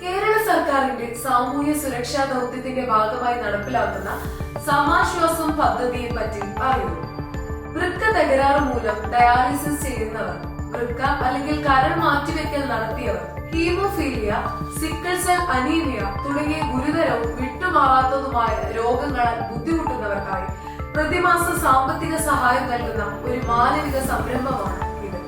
കേരള സർക്കാരിന്റെ സാമൂഹ്യ സുരക്ഷാ ദൗത്യത്തിന്റെ ഭാഗമായി നടപ്പിലാക്കുന്ന സമാശ്വാസം പദ്ധതിയെ പറ്റി അറിയുന്നു. വൃക്ക തകരാറ് മൂലം ഡയാലിസിസ് ചെയ്യുന്നവർ വൃക്ക അല്ലെങ്കിൽ കരൾ മാറ്റിവെക്കൽ നടത്തിയവർ ഹീമോഫീലിയ സിക്കിൾ സെൽ അനീമിയ തുടങ്ങിയ ഗുരുതരവും വിട്ടുമാറാത്തതുമായ രോഗങ്ങളാൽ ബുദ്ധിമുട്ടുന്നവർക്കായി പ്രതിമാസ സാമ്പത്തിക സഹായം നൽകുന്ന ഒരു മാനവിക സംരംഭമാണ് ഇത്.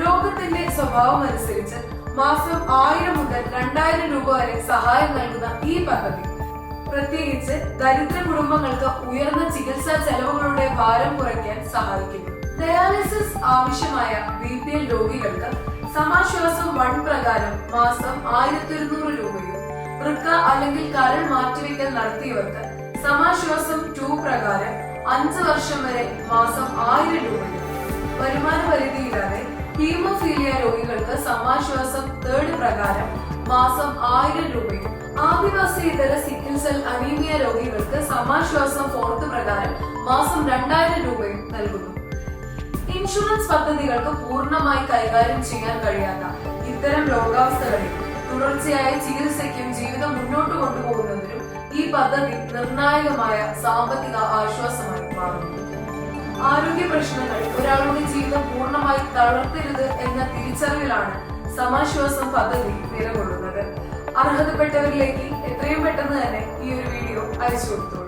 രോഗത്തിന്റെ സ്വഭാവം അനുസരിച്ച് മാസം ആയിരം മുതൽ രണ്ടായിരം രൂപ വരെ സഹായം നൽകുന്ന ഈ പദ്ധതി. പ്രത്യേകിച്ച് ദരിദ്ര കുടുംബങ്ങൾക്ക് ഉയർന്ന ചികിത്സാ ചെലവുകളുടെ ഭാരം കുറയ്ക്കാൻ സഹായിക്കുന്നു. ഡയാലിസിസ് ആവശ്യമായ ബി പി എൽ രോഗികൾക്ക് സമാശ്വാസം വൺ പ്രകാരം മാസം ആയിരത്തി ഒരുന്നൂറ് രൂപയും വൃക്ക അല്ലെങ്കിൽ കരൾ മാറ്റിവെക്കൽ നടത്തിയവർക്ക് സമാശ്വാസം ടു പ്രകാരം അഞ്ച് വർഷം വരെ മാസം ആയിരം രൂപയും. വരുമാന പരിധിയില്ലാതെ ഹീമോഫീലിയ രോഗികൾക്ക് സമാശ്വാസം തേർഡ് പ്രകാരം മാസം ആയിരം രൂപയും. ആദിവാസി ഇതര സെൽ അനീമിയ രോഗികൾക്ക് സമാശ്വാസം ഫോർത്ത് പ്രകാരം മാസം രണ്ടായിരം രൂപയും നൽകുന്നു. ഇൻഷുറൻസ് പദ്ധതികൾക്ക് പൂർണമായി കൈകാര്യം ചെയ്യാൻ കഴിയാത്ത ഇത്തരം രോഗാവസ്ഥകളിൽ തുടർച്ചയായ ചികിത്സയ്ക്കും ജീവിതം മുന്നോട്ട് കൊണ്ടുപോകുന്നതിനും ഈ പദ്ധതി നിർണായകമായ സാമ്പത്തിക ആശ്വാസമായി മാറുന്നു. ആരോഗ്യ പ്രശ്നങ്ങൾ. ഒരാളുടെ ജീവിതം പൂർണമായി തളർത്തരുത് എന്ന തിരിച്ചറിവിലാണ് സമാശ്വാസം പദ്ധതി നിലകൊള്ളുന്നത്. അർഹതപ്പെട്ടവരിലേക്ക് എത്രയും പെട്ടെന്ന് തന്നെ ഈ ഒരു വീഡിയോ അയച്ചു കൊടുത്തോളൂ